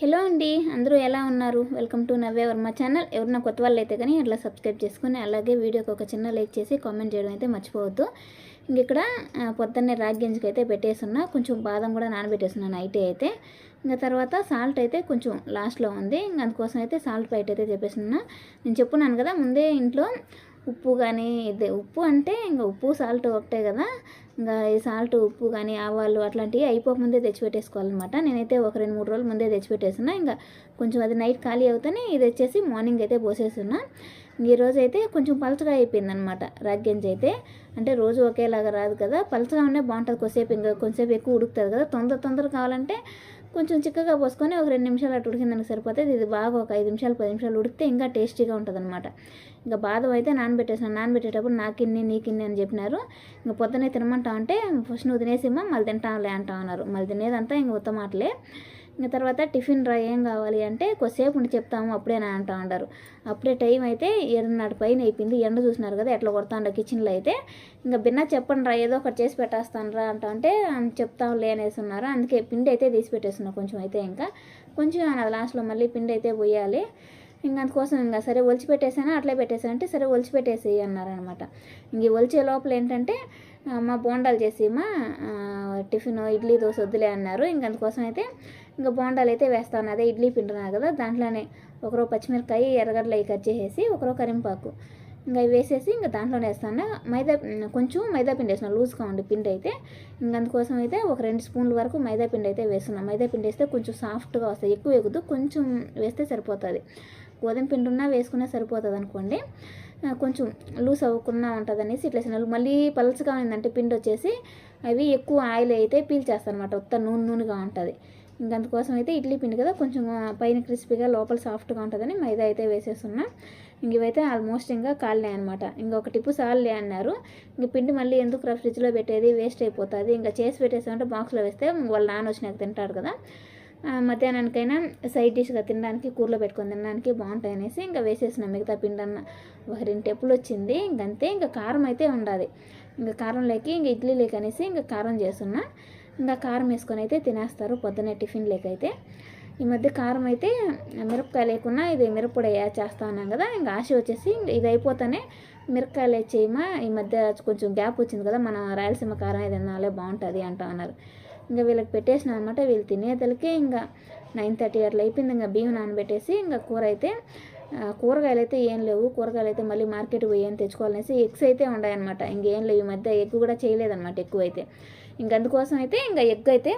Hello అండి అందరూ ఎలా ఉన్నారు? వెల్కమ్ టు నవ్వే వర్మ ఛానల్. ఎవరన్నా కొత్త వాళ్ళు అయితే కానీ అట్లా సబ్స్క్రైబ్ చేసుకుని అలాగే వీడియోకి ఒక చిన్న లైక్ చేసి కామెంట్ చేయడం అయితే మర్చిపోవద్దు. ఇంక ఇక్కడ పొద్దున్నే రాగి గింజకి అయితే పెట్టేస్తున్నా. కొంచెం బాదం కూడా నానబెట్టేస్తున్నాను నైట్ అయితే. ఇంకా తర్వాత సాల్ట్ అయితే కొంచెం లాస్ట్లో ఉంది. ఇంకా అందుకోసం అయితే సాల్ట్ బయట అయితే చెప్పేస్తున్నా. నేను చెప్పున్నాను కదా ముందే ఇంట్లో ఉప్పు కానీ ఇది ఉప్పు అంటే ఇంకా ఉప్పు సాల్ట్ ఒకటే కదా. ఇంకా ఈ సాల్ట్ ఉప్పు కానీ ఆవాలు అట్లాంటివి అయిపోకముందే తెచ్చిపెట్టేసుకోవాలన్నమాట. నేనైతే ఒక రెండు మూడు రోజులు ముందే తెచ్చిపెట్టేస్తున్నా. ఇంకా కొంచెం అది నైట్ ఖాళీ అవుతానే ఇది వచ్చేసి మార్నింగ్ అయితే పోసేస్తున్నా. ఈరోజు అయితే కొంచెం పలచగా అయిపోయింది అనమాట రాగ్యంజ అయితే అంటే రోజు ఒకేలాగా రాదు కదా. పలచగా ఉండే బాగుంటుంది కొద్దిసేపు. ఇంకా కొంచెంసేపు ఎక్కువ ఉడుకుతుంది కదా. తొందర తొందర కావాలంటే కొంచెం చిక్కగా పోసుకొని ఒక రెండు నిమిషాలు అటు ఉడికిందానికి సరిపోతుంది ఇది బాగా ఒక ఐదు నిమిషాలు పది నిమిషాలు ఉడికితే ఇంకా టేస్టీగా ఉంటుంది అనమాట ఇంకా బాదం అయితే నానబెట్టేసాను నానబెట్టేటప్పుడు నాకిన్ని నీకిన్ని అని చెప్పినారు. ఇంకా పొద్దునే తినమంటా అంటే ఫస్ట్ నువ్వు తినేసిమ్మా మళ్ళీ తింటాంలే అంటా ఉన్నారు మళ్ళీ తినేదంతా ఇంక ఉత్తమాటలే ఇంకా తర్వాత టిఫిన్ రా ఏం కావాలి అంటే కొద్దిసేపు ఉండి చెప్తాము అప్పుడేనా అంటా ఉంటారు అప్పుడే టైం అయితే ఏడున్నర పైన అయిపోయింది. ఎండ చూసినారు కదా ఎట్లా కొడతాండో కిచెన్లో అయితే. ఇంకా బిన్నా చెప్పండి రా ఏదో ఒకటి చేసి పెట్టేస్తాను రా అంటా అంటే చెప్తాంలే అనేసి ఉన్నారు. అందుకే పిండి అయితే తీసి పెట్టేస్తున్నా కొంచెం అయితే ఇంకా. కొంచెం అది లాస్ట్లో మళ్ళీ పిండి అయితే పోయాలి. ఇంకా అందుకోసం ఇంకా సరే ఒలిచి పెట్టేసాను అట్లే పెట్టేసాను అంటే సరే ఒలిచి పెట్టేసి అన్నారనమాట. ఇంక ఒలిచే లోపల ఏంటంటే మా బోండాలు చేసి మా టిఫిన్ ఇడ్లీ దోశ వద్దులే అన్నారు. ఇంక అందుకోసం అయితే ఇంకా బోండాలు అయితే వేస్తాను అదే ఇడ్లీ పిండున్నారు కదా దాంట్లోనే ఒకరో పచ్చిమిరకాయ ఎర్రగడ్డలు అవి కట్ చేసేసి ఒకరో కరింపాకు ఇంకా అవి వేసేసి ఇంకా దాంట్లోనే వేస్తాను మైదా కొంచెం మైదా పిండి వేసిన లూజ్గా ఉండి పిండి అయితే. ఇంకా అందుకోసం అయితే ఒక రెండు స్పూన్ల వరకు మైదా పిండి అయితే వేస్తున్నాం. మైదా పిండి వేస్తే కొంచెం సాఫ్ట్గా వస్తాయి. ఎక్కువ ఎగుదు కొంచెం వేస్తే సరిపోతుంది. గోధుమ పిండి ఉన్నా వేసుకున్నా సరిపోతుంది అనుకోండి కొంచెం లూస్ అవ్వకుండా ఉంటుంది అనేసి ఇట్లా వేసిన. మళ్ళీ పలుచగా ఉందంటే పిండి వచ్చేసి అవి ఎక్కువ ఆయిల్ అయితే పీల్చేస్తాను అనమాట ఉత్త నూనె నూనెగా ఉంటుంది. ఇంకందుకోసం అయితే ఇడ్లీ పిండి కదా కొంచెం పైన క్రిస్పీగా లోపల సాఫ్ట్గా ఉంటుందని మైదా అయితే వేసేస్తున్నా. ఇంక ఇవైతే ఆల్మోస్ట్ ఇంకా కాలినాయి అనమాట ఇంకొక టిప్పు సాల్లే అన్నారు. ఇంక పిండి మళ్ళీ ఎందుకు ఫ్రిడ్జ్లో పెట్టేది? వేస్ట్ అయిపోతుంది. ఇంకా చేసి పెట్టేసామంటే బాక్స్లో వేస్తే వాళ్ళ నాన్న వచ్చినాక తింటాడు కదా. మధ్యాహ్నానికైనా సైడ్ డిష్గా తినడానికి కూరలో పెట్టుకొని తినడానికి బాగుంటాయి అనేసి ఇంకా వేసేసిన. మిగతా పిండన్న ఒక రెండు టెప్పులు వచ్చింది. ఇంకంతే ఇంకా కారం అయితే ఉండాలి. ఇంకా కారం లేక ఇంకా ఇడ్లీ లేక అనేసి ఇంకా కారం చేస్తున్నా. ఇంకా కారం వేసుకొని అయితే తినేస్తారు పొద్దున్నే టిఫిన్ లేక అయితే. ఈ మధ్య కారం అయితే మిరపకాయ లేకున్నా ఇది మిరప్పొడి చేస్తా ఉన్నాం కదా ఇంకా ఆశ వచ్చేసి ఇది అయిపోతానే మిరపకాయలు వేసేయమా ఈ మధ్య కొంచెం గ్యాప్ వచ్చింది కదా మనం రాయలసీమ కారం ఏదైనా తినాలే బాగుంటుంది అంటా ఉన్నారు ఇంకా వీళ్ళకి పెట్టేసిన అనమాట వీళ్ళు తినేదలకే ఇంకా నైన్ థర్టీ అట్లా అయిపోయింది. ఇంకా బియ్యం నానబెట్టేసి ఇంకా కూర అయితే కూరగాయలు అయితే ఏం లేవు. కూరగాయలు అయితే మళ్ళీ మార్కెట్ పోయి ఏం తెచ్చుకోవాలనేసి ఎగ్స్ అయితే ఉన్నాయన్నమాట ఇంకేం లేవు. ఈ మధ్య ఎగ్ కూడా చేయలేదన్నమాట ఎక్కువ అయితే ఇంక అందుకోసం అయితే ఇంకా ఎగ్ అయితే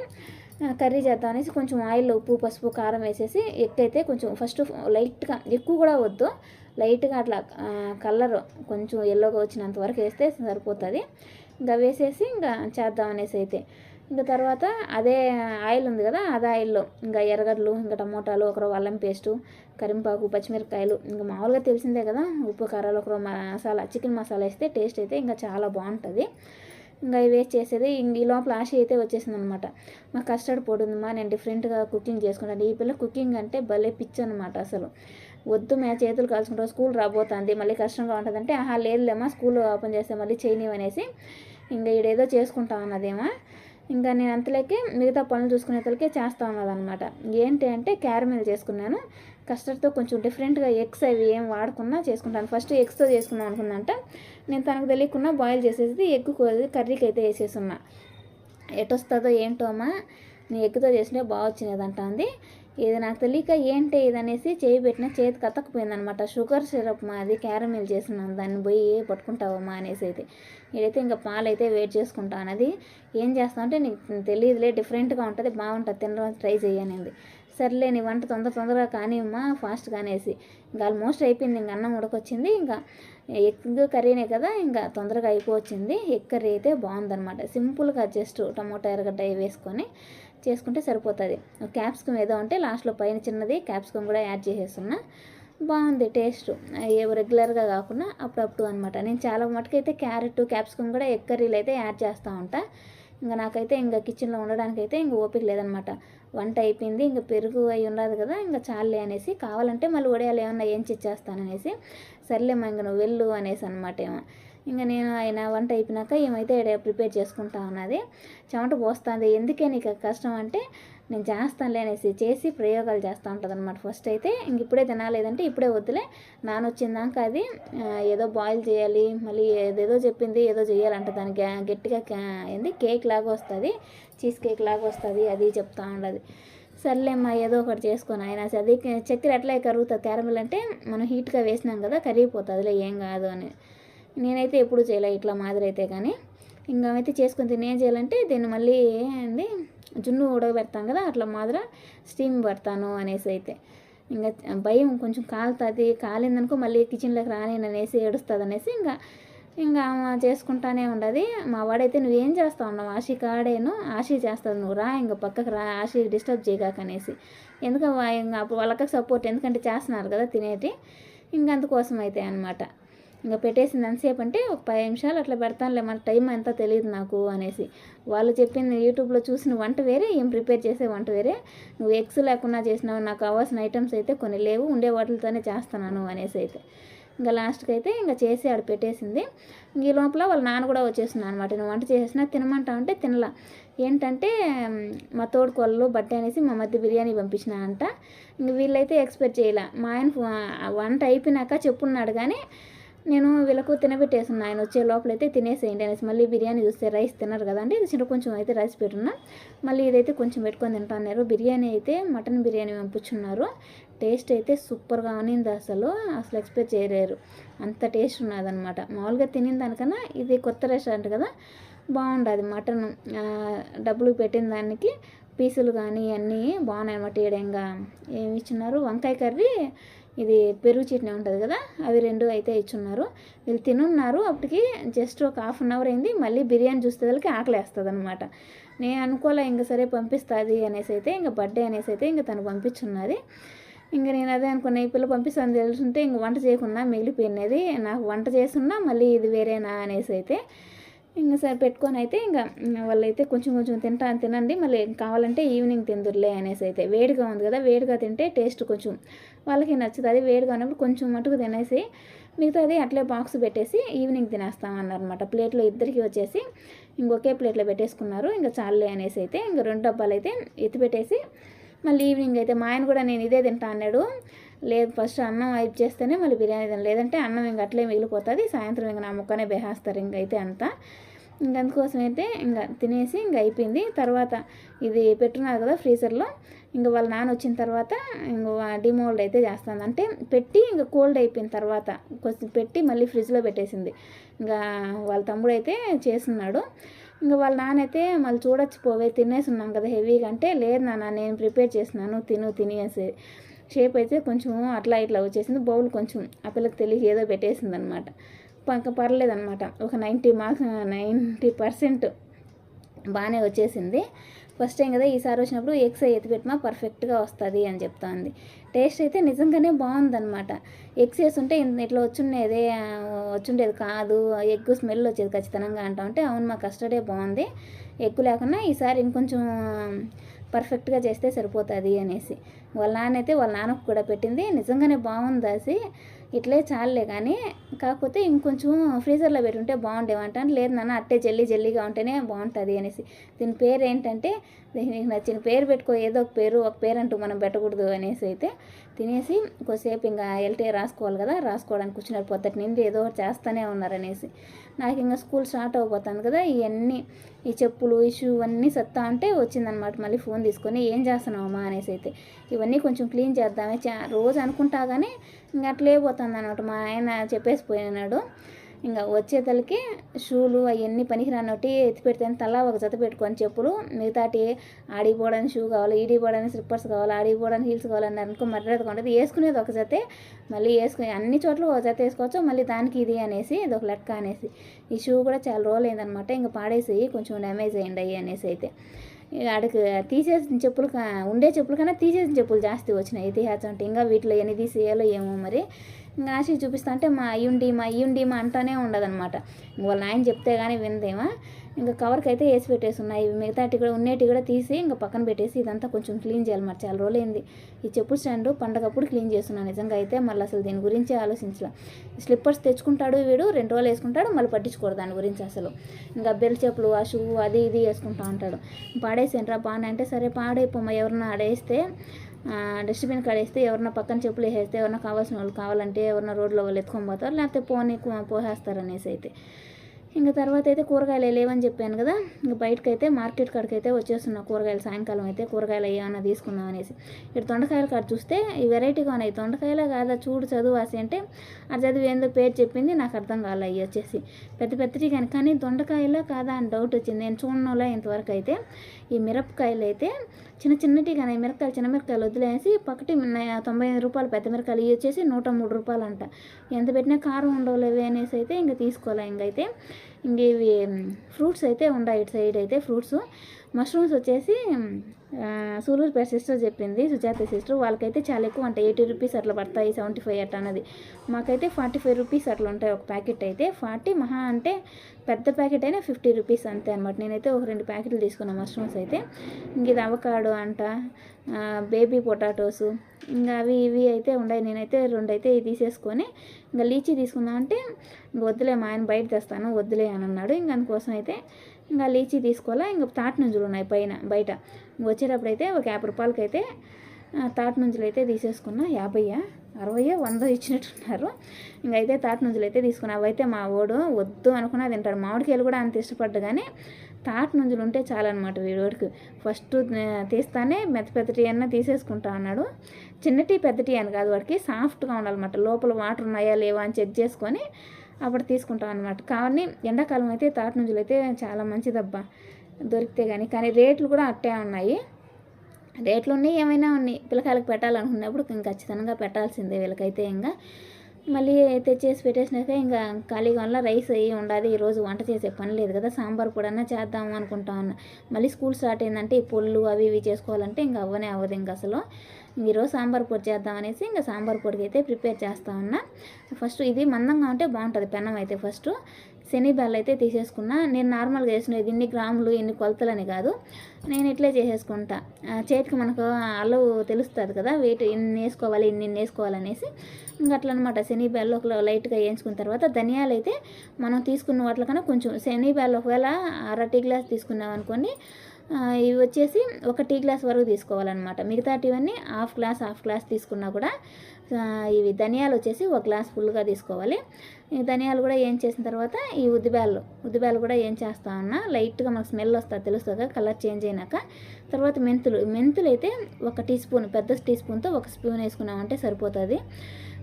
కర్రీ చేద్దాం అనేసి కొంచెం ఆయిల్ ఉప్పు పసుపు కారం వేసేసి ఎగ్ అయితే కొంచెం ఫస్ట్ లైట్గా ఎక్కువ కూడా వద్దు. లైట్గా అట్లా కలర్ కొంచెం ఎల్లోగా వచ్చినంత వరకు వేస్తే సరిపోతుంది. ఇంకా వేసేసి ఇంకా చేద్దాం అనేసి అయితే. ఇంకా తర్వాత అదే ఆయిల్ ఉంది కదా అదే ఆయిల్లో ఇంకా ఎర్రగడ్డలు ఇంకా టమోటాలు ఒకరో అల్లం పేస్టు కరింపాకు పచ్చిమిరపకాయలు ఇంకా మామూలుగా తెలిసిందే కదా ఉప్పు కారాలు ఒకరో మసాలా చికెన్ మసాలా వేస్తే టేస్ట్ అయితే ఇంకా చాలా బాగుంటుంది. ఇంకా ఇవి వేస్ట్ చేసేది ఇంక ఈ లోపల ఆశ అయితే వచ్చేసింది అనమాట మా కస్టర్డ్ పొడి ఉందమ్మా నేను డిఫరెంట్గా కుకింగ్ చేసుకుంటాను. ఈ పిల్ల కుకింగ్ అంటే భలే పిచ్చి అనమాట అసలు. వద్దు మే చేతులు కాల్చుకుంటాం స్కూల్ రాబోతుంది మళ్ళీ కష్టంగా ఉంటుందంటే ఆహా లేదులేమ్మా స్కూల్ ఓపెన్ చేస్తే మళ్ళీ చేయనివనేసి ఇంకా ఈడేదో చేసుకుంటాం అన్నదేమో ఇంకా నేను అంతలోకి మిగతా పనులు చూసుకునే తలకే చేస్తా ఉన్నదనమాట ఏంటి అంటే క్యారమెల్ చేసుకున్నాను. కస్టర్డ్తో కొంచెం డిఫరెంట్గా ఎగ్స్ అవి ఏం వాడకుండా చేసుకుంటాను. ఫస్ట్ ఎగ్స్తో చేసుకుందాం అనుకుందంట. నేను తనకు తెలియకుండా బాయిల్ చేసేసి ఎగ్ కర్రీకి అయితే వేసేస్తున్నా ఎటొస్తుందో ఏంటో అమ్మా నీ ఎగ్గుతో చేసినా బాగా వచ్చినదంట అంది. ఇది నాకు తెలియక ఏంటి ఇది అనేసి చేయి పెట్టిన చేతి కతకపోయిందనమాట షుగర్ సిరప్ మాది క్యారమిల్ చేసినాను దాన్ని పోయి పట్టుకుంటావమ్మా అనేసి అయితే. ఇదైతే ఇంకా పాలైతే వెయిట్ చేసుకుంటాను అది ఏం చేస్తా అంటే నీకు తెలియదులే డిఫరెంట్గా ఉంటుంది బాగుంటుంది తినడం ట్రై చేయనింది సర్లే నీ వంట తొందర తొందరగా కానివ్వమ్మా ఫాస్ట్గా అనేసి. ఇంకా ఆల్మోస్ట్ అయిపోయింది ఇంకా అన్నం ఉడకొచ్చింది ఇంకా ఎగ్ కర్రీనే కదా ఇంకా తొందరగా అయిపోవచ్చింది. ఎగ్ కర్రీ అయితే బాగుందన్నమాట. సింపుల్గా జస్ట్ టమోటా ఎర్రగడ్డ వేసుకొని చేసుకుంటే సరిపోతుంది. క్యాప్సికమ్ ఏదో ఉంటే లాస్ట్లో పైన చిన్నది క్యాప్సికమ్ కూడా యాడ్ చేసేస్తున్నా. బాగుంది టేస్ట్. ఏవో రెగ్యులర్గా కాకుండా అప్పుడప్పుడు అనమాట నేను చాలా మటుకైతే క్యారెట్ క్యాప్సికమ్ కూడా ఎగ్ కర్రీలు అయితే యాడ్ చేస్తూ ఉంటా. ఇంకా నాకైతే ఇంకా కిచెన్లో ఉండడానికి అయితే ఇంక ఓపిక లేదనమాట వంట అయిపోయింది ఇంకా పెరుగు అయి ఉండదు కదా ఇంకా చాలే అనేసి కావాలంటే మళ్ళీ వడియాలు ఏమన్నా ఏం చేస్తాననేసి సర్లేమ్మా ఇంక నువ్వు వెళ్ళు అనేసి అనమాట ఏమో. ఇంకా నేను ఆయన వంట అయిపోయినాక ఏమైతే ప్రిపేర్ చేసుకుంటా ఉన్నది చెమట పోస్తుంది. ఎందుకే నీకు కష్టం అంటే నేను చేస్తానులే అనేసి చేసి ప్రయోగాలు చేస్తూ ఉంటుంది అనమాట ఫస్ట్ అయితే ఇంక ఇప్పుడే తినాలేదంటే ఇప్పుడే వద్దులే. నాన్న వచ్చిందాక అది ఏదో బాయిల్ చేయాలి మళ్ళీ ఏదేదో చెప్పింది ఏదో చేయాలంట దానికి గట్టిగా ఏంది కేక్ లాగా వస్తుంది చీజ్ కేక్ లాగా వస్తుంది అది చెప్తా ఉండదు సర్లేమ్మా ఏదో ఒకటి చేసుకొని ఆయన అది చక్కెర ఎట్లా కరుగుతుంది క్యారమిల్ అంటే మనం హీట్గా వేసినాం కదా కరిగిపోతుందిలే ఏం కాదు అని. నేనైతే ఎప్పుడు చేయలే ఇట్లా మాదిరి అయితే కానీ. ఇంకా అయితే చేసుకుని తినేం ఏం చేయాలంటే దీన్ని మళ్ళీ ఏంది జున్ను ఉడకబెడతాను కదా అట్లా మాదిర స్టీమ్ పెడతాను అనేసి అయితే. ఇంకా భయం కొంచెం కాలుతుంది కాలిందనుకో మళ్ళీ కిచెన్లోకి రానేను అనేసి ఏడుస్తుంది అనేసి ఇంకా ఇంకా చేసుకుంటానే ఉండదు. మా వాడైతే నువ్వేం చేస్తావు ఉన్నావు? ఆశి కాడేను ఆశి చేస్తావు నువ్వు రా ఇంకా పక్కకు రా ఆశి డిస్టర్బ్ చేయగాక అనేసి. ఎందుకంటే ఇంకా అప్పుడు వాళ్ళకి సపోర్ట్ ఎందుకంటే చేస్తున్నారు కదా తినేటి. ఇంకందుకోసం అయితే అనమాట ఇంకా పెట్టేసింది ఎంతసేపు అంటే ఒక పది నిమిషాలు అట్లా పెడతానులే మన టైం ఎంత తెలియదు నాకు అనేసి. వాళ్ళు చెప్పింది యూట్యూబ్లో చూసిన వంట వేరే ఏం ప్రిపేర్ చేసే వంట వేరే. నువ్వు ఎగ్స్ లేకుండా చేసినావు నాకు కావాల్సిన ఐటమ్స్ అయితే కొన్ని లేవు ఉండే వాటితోనే చేస్తున్నాను అనేసి అయితే. ఇంకా లాస్ట్కి అయితే ఇంకా చేసి ఆడ పెట్టేసింది. ఈ లోపల వాళ్ళ నాన్న కూడా వచ్చేస్తున్నాను అనమాట నేను వంట చేసినా తినమంటా అంటే తినలా. ఏంటంటే మా తోడుకోళ్ళు బట్టే అనేసి మా మధ్య బిర్యానీ పంపించిన అంట. ఇంక వీళ్ళైతే ఎక్స్పెక్ట్ చేయలే. మా ఆయన వంట అయిపోయినాక చెప్పున్నాడు కానీ నేను వీళ్ళకు తినబెట్టేస్తున్నా. ఆయన వచ్చే లోపలైతే తినేసేయండి అనేసి మళ్ళీ బిర్యానీ చూస్తే రైస్ తిన్నారు కదండి ఇది చిన్న కొంచెం అయితే రైస్ పెట్టున్నా. మళ్ళీ ఇదైతే కొంచెం పెట్టుకొని తింటున్నారు. బిర్యానీ అయితే మటన్ బిర్యానీ పంపించున్నారు. టేస్ట్ అయితే సూపర్గా ఉన్నింది అసలు. అసలు ఎక్స్పెక్ట్ చేయలేరు. అంత టేస్ట్ ఉన్నదనమాట మామూలుగా తినిన దానికన్నా ఇది కొత్త రెస్టారెంట్ కదా. బాగుండదు మటన్. డబ్బులు పెట్టిన దానికి పీసులు కానీ అన్నీ బాగున్నాయి అన్నమాట ఈడంగా ఏమి ఇచ్చున్నారు? వంకాయ కర్రీ. ఇది పెరుగు చట్నీ ఉంటుంది కదా అవి రెండు అయితే ఇచ్చున్నారు. వీళ్ళు తినున్నారు అప్పటికి జస్ట్ ఒక హాఫ్ అన్ అవర్ అయింది. మళ్ళీ బిర్యానీ చూస్తే వాళ్ళకి ఆకలి వేస్తుంది అనమాట నేను అనుకోలే ఇంకా సరే పంపిస్తుంది అనేసి అయితే ఇంకా బర్త్డే అనేసి అయితే ఇంకా తను పంపించున్నది. ఇంకా నేను అదే అనుకున్నా ఈ పిల్ల పంపిస్తాను తెలుసుంటే ఇంక వంట చేయకుండా మిగిలిపోయినది. నాకు వంట చేస్తున్నా మళ్ళీ ఇది వేరేనా? అనేసి అయితే ఇంకా సరే పెట్టుకొని అయితే ఇంకా వాళ్ళైతే కొంచెం కొంచెం తింటా తినండి. మళ్ళీ కావాలంటే ఈవినింగ్ తిందురులే అనేసి అయితే వేడిగా ఉంది కదా వేడిగా తింటే టేస్ట్ కొంచెం వాళ్ళకి నచ్చుతుంది వేడిగా ఉన్నప్పుడు కొంచెం మటుకు తినేసి మిగతాది అట్లే బాక్స్ పెట్టేసి ఈవినింగ్ తినేస్తామన్నారనమాట ప్లేట్లో ఇద్దరికి వచ్చేసి ఇంకొకే ప్లేట్లో పెట్టేసుకున్నారు. ఇంకా చాలే అనేసి అయితే ఇంకా రెండు డబ్బాలు అయితే ఎత్తిపెట్టేసి మళ్ళీ ఈవినింగ్ అయితే మా ఆయన కూడా నేను ఇదే తింటా అన్నాడు. లేదు ఫస్ట్ అన్నం వైపు చేస్తేనే మళ్ళీ బిర్యానీ తిన లేదంటే అన్నం ఇంక అట్లే మిగిలిపోతుంది. సాయంత్రం ఇంక నా ముక్కనే బేహాస్తారు ఇంకైతే అంతా. ఇంక అందుకోసం అయితే ఇంకా తినేసి ఇంక అయిపోయింది. తర్వాత ఇది పెట్టున్నారు కదా ఫ్రీజర్లో ఇంకా వాళ్ళ నాన్న వచ్చిన తర్వాత ఇంకా డిమోల్డ్ అయితే చేస్తాను అంటే పెట్టి ఇంకా కోల్డ్ అయిపోయిన తర్వాత కొంచెం పెట్టి మళ్ళీ ఫ్రిడ్జ్లో పెట్టేసింది. ఇంకా వాళ్ళ తమ్ముడు అయితే చేస్తున్నాడు. ఇంకా వాళ్ళ నాన్న అయితే మళ్ళీ చూడొచ్చు పోవే తినేసి ఉన్నాం కదా హెవీగా. అంటే లేదు నాన్న నేను ప్రిపేర్ చేసినాను తిను తినేసి షేప్ అయితే కొంచెం అట్లా ఇట్లా వచ్చేసింది. బౌల్ కొంచెం ఆ పిల్లకి తెలియక ఏదో పెట్టేసింది అనమాట పక్క ఒక నైంటీ మార్క్స్ నైంటీ పర్సెంట్ బాగానే వచ్చేసింది. ఫస్ట్ టైం కదా ఈసారి వచ్చినప్పుడు ఎగ్స్ ఎత్తిపెట్టినా పర్ఫెక్ట్గా వస్తుంది అని చెప్తాంది. టేస్ట్ అయితే నిజంగానే బాగుందనమాట. ఎగ్స్ వేస్తుంటే ఇట్లా వచ్చుండేదే వచ్చుండేది కాదు. ఎగ్ స్మెల్ వచ్చేది ఖచ్చితంగా అంటా ఉంటే అవును మా కస్టర్డే బాగుంది. ఎగ్ లేకుండా ఈసారి ఇంకొంచెం పర్ఫెక్ట్గా చేస్తే సరిపోతుంది అనేసి. వాళ్ళ నాన్న అయితే వాళ్ళ నాన్నకు కూడా పెట్టింది. నిజంగానే బాగుంది దాసి ఇట్లే చాలే కానీ కాకపోతే ఇంకొంచెం ఫ్రీజర్లో పెట్టుంటే బాగుండేవంటాను లేదు నాన్న అట్టే జల్లీ జల్లీగా ఉంటేనే బాగుంటుంది అనేసి. దీని పేరు ఏంటంటే దీనికి నచ్చిన పేరు పెట్టుకో ఏదో ఒక పేరు ఒక పేరు అంటూ మనం పెట్టకూడదు అనేసి అయితే తినేసి కొద్దిసేపు ఇంకా ఎల్టీ రాసుకోవాలి కదా రాసుకోవడానికి కూర్చున్నారు. పొద్దుటి నుండి ఏదో ఒకటి చేస్తూనే ఉన్నారనేసి నాకు ఇంకా స్కూల్ స్టార్ట్ అయిపోతుంది కదా ఇవన్నీ ఈ చెప్పులు ఈ షూ అన్నీ సత్తా అంటే వచ్చిందనమాట. మళ్ళీ ఫోన్ తీసుకొని ఏం చేస్తున్నావమ్మా? అనేసి అయితే. ఇవన్నీ కొంచెం క్లీన్ చేద్దామే. చా- రోజు అనుకుంటా కానీ ఇంకా అట్లే పోతుంది అనమాట మా ఆయన చెప్పేసి పోయినాడు ఇంకా వచ్చేతలకి షూలు అవన్నీ పనికి ఒకటి ఎత్తి పెడితే తలా ఒక జత పెట్టుకొని చెప్పులు మిగతాటి ఆడికి పోవడానికి షూ కావాలి ఈడిపోవడానికి స్లిప్పర్స్ కావాలి ఆడికి పోవడానికి హీల్స్ కావాలని అనుకో మర్యాదగా ఉంటుంది వేసుకునేది ఒక జతే మళ్ళీ వేసుకుని అన్ని చోట్ల ఒక జత వేసుకోవచ్చు మళ్ళీ దానికి ఇది అనేసి ఇది ఒక లెక్క అనేసి. ఈ షూ కూడా చాలా రోజులు అయిందనమాట ఇంకా పాడేసి కొంచెం డ్యామేజ్ అయ్యండి అయ్యి అనేసి అయితే. ఆడికి తీసేసిన చెప్పులు కా- ఉండే చెప్పులు కన్నా తీసేసిన చెప్పులు జాస్తి వచ్చినాయి. ఇతిహాసం అంటే ఇంకా వీటిలో ఎన్ని తీసేయాలో ఏమో మరి. ఇంకా ఆశ చూపిస్తా అంటే మా అయ్యుండి మా అయ్యుండి మా అంటానే ఉండదన్నమాట. వాళ్ళ ఆయన చెప్తే కానీ విందేమా ఇంకా కవర్కి అయితే వేసి పెట్టేసి ఉన్నాయి మిగతాటి కూడా ఉన్నేటి కూడా తీసి ఇంకా పక్కన పెట్టేసి ఇదంతా కొంచెం క్లీన్ చేయాలి మరి. చాలా రోజులైంది. ఈ చెప్పు స్టాండ్ పండగప్పుడు క్లీన్ చేస్తున్నాను. నిజంగా అయితే మళ్ళీ అసలు దీని గురించి ఆలోచించలే. స్లిప్పర్స్ తెచ్చుకుంటాడు వీడు రెండు రోజులు వేసుకుంటాడు మళ్ళీ పట్టించుకోడు దాని గురించి అసలు. ఇంకా బెల్ చెప్పులు ఆ షూ అది ఇది వేసుకుంటా ఉంటాడు. పాడేసేంట్రా బాగా అంటే సరే పాడైపోమ్మ. ఎవరన్నా ఆడేస్తే డస్ట్బిన్ కడేస్తే ఎవరన్నా పక్కన చెప్పులు వేసేస్తే ఎవరన్నా కావాల్సిన వాళ్ళు కావాలంటే ఎవరన్నా రోడ్లో వాళ్ళు ఎత్తుకొని పోతారు లేకపోతే పోనీ పోసేస్తారు అనేసి అయితే. ఇంకా తర్వాత అయితే కూరగాయలు లేవని చెప్పాను కదా. ఇంకా బయటకు అయితే మార్కెట్ కాడికి అయితే వచ్చేస్తున్నా కూరగాయలు సాయంకాలం అయితే కూరగాయలు ఏమైనా తీసుకుందాం అనేసి. ఇక్కడ తొండకాయలు కాడ చూస్తే ఈ వెరైటీగా ఉన్నాయి. తొండకాయలే కాదా చూడు చదువాసి అంటే ఆ చదువు ఏందో పేరు చెప్పింది నాకు అర్థం కాలే అవి వచ్చేసి. పెద్ద పెద్దటి కానీ కానీ దొండకాయలో కాదా అని డౌట్ వచ్చింది. నేను చూడడంలో ఇంతవరకు అయితే. ఈ మిరపకాయలు అయితే చిన్న చిన్నటి కానీ చిన్న మిరకాయలు వదిలేసి పక్కటి తొంభై ఐదు రూపాయలు పెద్ద మిరకాయలు ఇవి వచ్చేసి నూట మూడు రూపాయలు అంట ఎంత పెట్టినా కారం ఉండవులేవి అనేసి అయితే ఇంకా తీసుకోలే ఇంకైతే. ఇంక ఇవి ఫ్రూట్స్ అయితే ఉన్నాయి ఇటు సైడ్ అయితే ఫ్రూట్స్. మష్రూమ్స్ వచ్చేసి సూలూరుపేట సిస్టర్ చెప్పింది సుజాత సిస్టర్. వాళ్ళకైతే చాలా ఎక్కువ అంటే ఎయిటీ రూపీస్ అట్లా పడతాయి సెవెంటీ ఫైవ్ అట్లా అన్నది. మాకైతే ఫార్టీ ఫైవ్ రూపీస్ అట్లా ఉంటాయి ఒక ప్యాకెట్ అయితే. ఫార్టీ మహా అంటే పెద్ద ప్యాకెట్ అయినా ఫిఫ్టీ రూపీస్ అంతే అనమాట నేనైతే ఒక రెండు ప్యాకెట్లు తీసుకున్నాను మష్రూమ్స్ అయితే. ఇంక ఇది అవకాడో అంట బేబీ పొటాటోస్ ఇంకా అవి ఇవి అయితే ఉన్నాయి. నేనైతే రెండు అయితే తీసేసుకొని ఇంకా లీచీ తీసుకుందామంటే ఇంక వద్దులే మా ఆయన బయట తెస్తాను వద్దులే అని అన్నాడు. ఇంక అందుకోసం అయితే ఇంకా లీచీ తీసుకోవాలా? ఇంకా తాటి నుంచులు ఉన్నాయి పైన బయట. వచ్చేటప్పుడు అయితే ఒక యాభై రూపాయలకి అయితే తాటి నుంచులు అయితే తీసేసుకున్నా. యాభయ్యా అరవయో వంద ఇచ్చినట్టున్నారు. ఇంకైతే తాటి నుంచులు అయితే తీసుకున్నా. అవైతే మా ఓడు వద్దు అనుకున్నా తింటాడు. మామిడికాయలు కూడా అంత ఇష్టపడ్డు కానీ తాటి నుంచులు ఉంటే చాలన్నమాట వీడికి ఫస్ట్ తీస్తానే మెత్త పెద్దటి అన్న తీసేసుకుంటా అన్నాడు. చిన్నటి పెద్దటి అని కాదు వాడికి. సాఫ్ట్గా ఉండాలన్నమాట. లోపల వాటర్ ఉన్నాయా లేవా అని చెక్ చేసుకొని అప్పుడు తీసుకుంటాం అనమాట కానీ ఎండాకాలం అయితే తాటి నుంచులు అయితే చాలా మంచిదబ్బా. దొరికితే కానీ కానీ రేట్లు కూడా అట్టే ఉన్నాయి. రేట్లు ఉన్నాయి ఏమైనా ఉన్నాయి. పిల్లకాయలకు పెట్టాలనుకున్నప్పుడు ఇంకా ఖచ్చితంగా పెట్టాల్సిందే వీళ్ళకైతే ఇంకా. మళ్ళీ తెచ్చేసి పెట్టేసినాక ఇంకా ఖాళీగా వల్ల రైస్ అయ్యి ఉండాలి. ఈరోజు వంట చేసే పని లేదు కదా. సాంబార్ కూడా చేద్దాము అనుకుంటా ఉన్నా మళ్ళీ స్కూల్ స్టార్ట్ అయిందంటే ఈ పొళ్ళు అవి ఇవి చేసుకోవాలంటే ఇంకా అవ్వనే అవ్వదు ఇంకా అసలు. ఈరోజు సాంబార్ పొడి చేద్దాం అనేసి ఇంకా సాంబార్ పొడికి అయితే ప్రిపేర్ చేస్తా ఉన్నా. ఫస్ట్ ఇది మందంగా ఉంటే బాగుంటుంది పెనం అయితే ఫస్ట్. శనిబెల్ల అయితే తీసేసుకున్నా. నేను నార్మల్గా వేసినది ఇన్ని గ్రాములు ఇన్ని కొలతలని కాదు. నేను ఇట్లే చేసేసుకుంటా. చేతికి మనకు అల్లవు తెలుస్తుంది కదా వెయిట్ ఇన్ని వేసుకోవాలి ఇన్ని వేసుకోవాలనేసి ఇంకా అట్లా అనమాట శనిబ్యాలు ఒక లైట్గా వేయించుకున్న తర్వాత ధనియాలు అయితే మనం తీసుకున్న వాటికన్నా కొంచెం శనిబెల్ల ఒకవేళ అరటి గ్లాస్ తీసుకున్నాం అనుకోండి ఇవి వచ్చేసి ఒక టీ గ్లాస్ వరకు తీసుకోవాలన్నమాట. మిగతాటివన్నీ హాఫ్ గ్లాస్ హాఫ్ గ్లాస్ తీసుకున్నా కూడా ఇవి ధనియాలు వచ్చేసి ఒక గ్లాస్ ఫుల్గా తీసుకోవాలి. ఈ ధనియాలు కూడా ఏం చేసిన తర్వాత ఈ ఉద్దిబ్యాలు ఉద్దిబ్యాలు కూడా ఏం చేస్తా ఉన్నా లైట్గా మనకు స్మెల్ వస్తుంది తెలుస్తుంది కలర్ చేంజ్ అయినాక. తర్వాత మెంతులు మెంతులు అయితే ఒక టీ స్పూన్ పెద్ద టీ స్పూన్తో ఒక స్పూన్ వేసుకున్నామంటే సరిపోతుంది.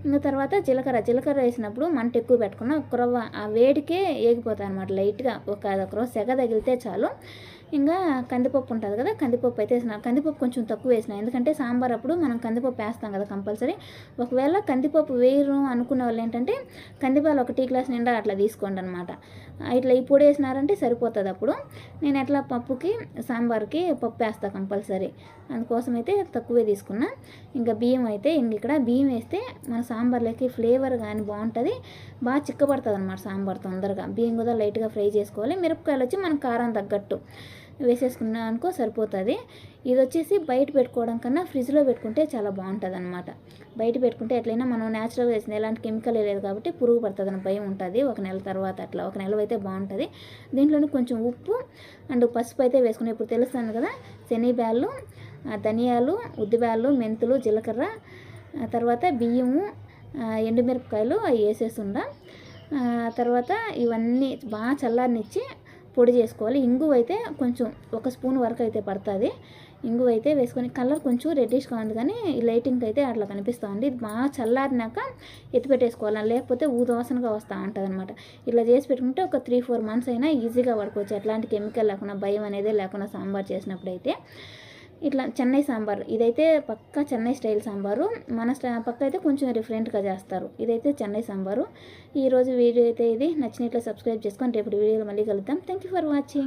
ఇంకా తర్వాత జీలకర్ర జీలకర్ర వేసినప్పుడు మంట ఎక్కువ పెట్టుకున్నా ఒక రవ్వ ఆ వేడికే ఏగిపోతాయి అనమాట లైట్గా. ఒక ఒక సెగ తగిలితే చాలు. ఇంకా కందిపప్పు ఉంటుంది కదా కందిపప్పు అయితే వేసిన కందిపప్పు కొంచెం తక్కువ వేసిన ఎందుకంటే సాంబార్ అప్పుడు మనం కందిపప్పు వేస్తాం కదా కంపల్సరీ. ఒకవేళ కందిపప్పు వేయరు అనుకునే వాళ్ళు ఏంటంటే కందిపాలు ఒక టీ గ్లాస్ నిండా అట్లా తీసుకోండి అనమాట ఇట్లా ఈ పొడి వేసినారంటే సరిపోతుంది అప్పుడు. నేను ఎట్లా పప్పుకి సాంబార్కి పప్పు వేస్తాను కంపల్సరీ. అందుకోసం అయితే తక్కువే తీసుకున్నా. ఇంకా బియ్యం అయితే ఇంక ఇక్కడ బియ్యం వేస్తే మన సాంబార్లోకి ఫ్లేవర్ కానీ బాగుంటుంది. బాగా చిక్కబడుతుంది అనమాట సాంబార్ తొందరగా. బియ్యం కూడా లైట్గా ఫ్రై చేసుకోవాలి. మిరపకాయలు వచ్చి మన కారం తగ్గట్టు. వేసేసుకున్నా అనుకో సరిపోతుంది. ఇది వచ్చేసి బయట పెట్టుకోవడం కన్నా ఫ్రిడ్జ్లో పెట్టుకుంటే చాలా బాగుంటుంది అనమాట బయట పెట్టుకుంటే ఎట్లయినా మనం న్యాచురల్గా వేసింది ఎలాంటి కెమికల్ లేదు కాబట్టి పురుగు పడుతుంది అని భయం ఉంటుంది. ఒక నెల తర్వాత అట్లా ఒక నెల అయితే బాగుంటుంది. దీంట్లోనే కొంచెం ఉప్పు అండ్ పసుపు అయితే వేసుకుని ఇప్పుడు తెలుస్తాను కదా శనిబ్యాళ్ళు ధనియాలు ఉద్దిబ్యాళ్ళు మెంతులు జీలకర్ర తర్వాత బియ్యము ఎండుమిరపకాయలు అవి వేసేసుండా తర్వాత ఇవన్నీ బాగా చల్లారనిచ్చి పొడి చేసుకోవాలి. ఇంగువ అయితే కొంచెం ఒక స్పూన్ వరకు అయితే పడుతుంది. ఇంగువ అయితే వేసుకొని కలర్ కొంచెం రెడ్డిష్గా ఉంది కానీ ఈ లైటింగ్ అయితే అట్లా కనిపిస్తూ ఉంది ఇది బాగా చల్లారినాక ఎత్తిపెట్టేసుకోవాలి లేకపోతే ఊదోసనగా వస్తూ ఉంటుంది అనమాట ఇట్లా చేసి పెట్టుకుంటే ఒక త్రీ ఫోర్ మంత్స్ అయినా ఈజీగా పడుకోవచ్చు. ఎట్లాంటి కెమికల్ లేకుండా భయం అనేది లేకుండా సాంబార్ చేసినప్పుడు అయితే ఇట్లా చెన్నై సాంబార్. ఇదైతే పక్క చెన్నై స్టైల్ సాంబారు. మన పక్క అయితే కొంచెం డిఫరెంట్గా చేస్తారు. ఇదైతే చెన్నై సాంబారు. ఈరోజు వీడియో అయితే ఇది. నచ్చినట్లు సబ్స్క్రైబ్ చేసుకొని రేపటి వీడియోలో మళ్ళీ కలుద్దాం. Thank you for watching